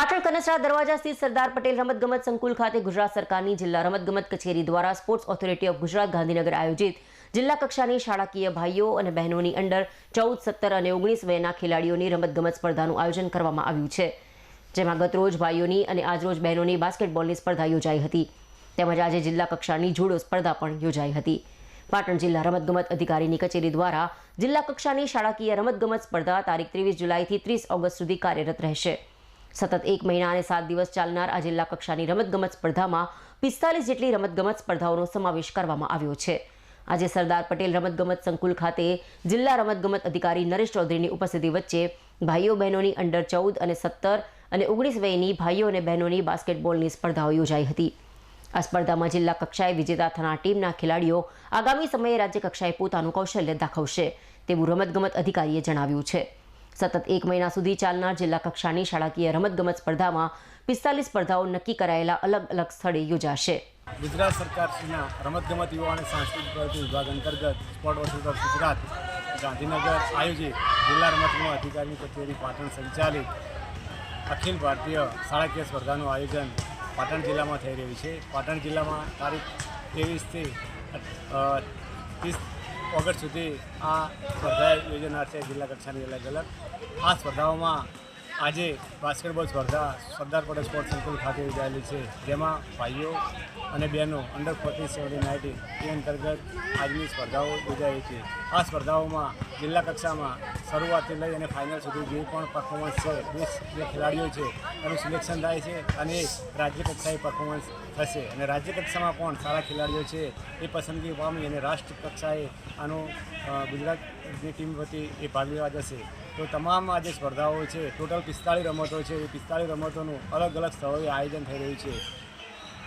પાટણ કનસરા દરવાજા સ્થિત સરદાર પટેલ રમતગમત સંકુલ ખાતે ગુજરાત સરકારની જિલ્લા રમતગમત કચેરી દ્વારા sports authority of Gujarat Gandhinagar આયોજિત જિલ્લા કક્ષાની શાળાકીય ભાઈઓ અને બહેનોની અંડર ચૌદ, સત્તર અને ઓગણીસ વયના ખેલાડીઓની રમતગમત સ્પર્ધાનું આયોજન કરવામાં આવ્યું છે. જેમાં ગતરોજ ભાઈઓની અને આજરોજ બહેનોની બાસ્કેટબોલની સ્પર્ધા યોજાઈ હતી. તેમજ આજે જિલ્લા કક્ષાની જુડો સ્પર્ધા પણ યોજાઈ હતી. પાટણ જિલ્લા રમતગમત અધિકારીની કચેરી દ્વારા જિલ્લા કક્ષાની શાળાકીય રમતગમત સ્પર્ધા તારીખ ત્રેવીસ જુલાઈથી ત્રીસ ઓગસ્ટ સુધી કાર્યરત રહેશે. સતત એક મહિના અને સાત દિવસ ચાલનાર આ જિલ્લા કક્ષાની રમતગમત સ્પર્ધામાં પિસ્તાલીસ જેટલી રમતગમત સ્પર્ધાઓનો સમાવેશ કરવામાં આવ્યો છે. આજે સરદાર પટેલ રમતગમત સંકુલ ખાતે જિલ્લા રમતગમત અધિકારી નરેશ ચૌધરીની ઉપસ્થિતિ વચ્ચે ભાઈઓ બહેનોની અંડર ચૌદ અને સત્તર અને ઓગણીસ વયની ભાઈઓ અને બહેનોની બાસ્કેટબોલની સ્પર્ધાઓ યોજાઈ હતી. આ સ્પર્ધામાં જિલ્લા કક્ષાએ વિજેતા થનાર ટીમના ખેલાડીઓ આગામી સમયે રાજ્ય કક્ષાએ પોતાનું કૌશલ્ય દાખવશે, તેવું રમતગમત અધિકારીએ જણાવ્યું છે. સતત એક મહિના સુધી ચાલનાર જિલ્લા કક્ષાની શાળાકીય રમતગમત સ્પર્ધામાં પિસ્તાલીસ સ્પર્ધાઓ નક્કી કરાયેલા અલગ અલગ સ્થળે યોજાશે. ગુજરાત સરકારના રમતગમત યુવા અને સાંસ્કૃતિક પ્રવૃત્તિ વિભાગ અંતર્ગત sport authority of Gujarat Gandhinagar આયોજિત જિલ્લા રમતગમત અધિકારીની કચેરી પાટણ સંચાલિત અખિલ ભારતીય શાળાકીય સ્પર્ધાનું આયોજન પાટણ જિલ્લામાં થઈ રહ્યું છે. પાટણ જિલ્લામાં તારીખ ત્રેવીસથી ઓગસ્ટ સુધી આ સ્પર્ધા યોજનાર છે જિલ્લા કક્ષાની અલગ અલગ આ સ્પર્ધાઓમાં આજે બાસ્કેટબોલ સ્પર્ધા સરદાર પટેલ સ્પોર્ટ્સ સંકુલ ખાતે યોજાયેલી છે. જેમાં ભાઈઓ અને બહેનો અંડર ફોર્ટી સેવન્ટી નાઇન્ટીન એ અંતર્ગત આજની સ્પર્ધાઓ યોજાઈ છે. આ સ્પર્ધાઓમાં જિલ્લા કક્ષામાં શરૂઆતથી લઈ અને ફાઇનલ સુધી જે પણ પરફોર્મન્સ છે વીસ જે ખેલાડીઓ છે એનું સિલેક્શન થાય છે અને રાજ્ય કક્ષાએ પરફોર્મન્સ થશે. અને રાજ્ય કક્ષામાં પણ સારા ખેલાડીઓ છે એ પસંદગી પામી અને રાષ્ટ્ર કક્ષાએ આનું અ, ગુજરાતની ટીમ વતી એ ભાગ લેવા જશે તો તમામ આ જે સ્પર્ધાઓ છે, ટોટલ પિસ્તાળીસ રમતો છે. એ પિસ્તાળીસ રમતોનું અલગ અલગ સ્થળોએ આયોજન થઈ રહ્યું છે.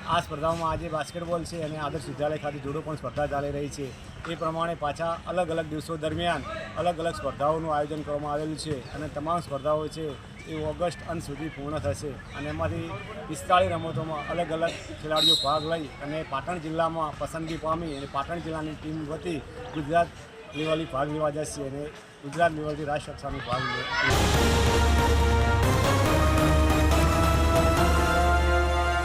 આ સ્પર્ધાઓમાં આજે બાસ્કેટબોલ છે અને આદર્શ વિદ્યાલય ખાતે જોડો પણ સ્પર્ધા ચાલી રહી છે. એ પ્રમાણે પાછા અલગ અલગ દિવસો દરમિયાન અલગ અલગ સ્પર્ધાઓનું આયોજન કરવામાં આવેલું છે અને તમામ સ્પર્ધાઓ છે એ ઓગસ્ટ અંત સુધી પૂર્ણ થશે અને એમાંથી પિસ્તાળીસ રમતોમાં અલગ અલગ ખેલાડીઓ ભાગ લઈ અને પાટણ જિલ્લામાં પસંદગી પામી અને પાટણ જિલ્લાની ટીમ વતી ગુજરાત લેવલથી ભાગ લેવા જશે અને ગુજરાત લેવલથી રાષ્ટ્ર ભાગ લે.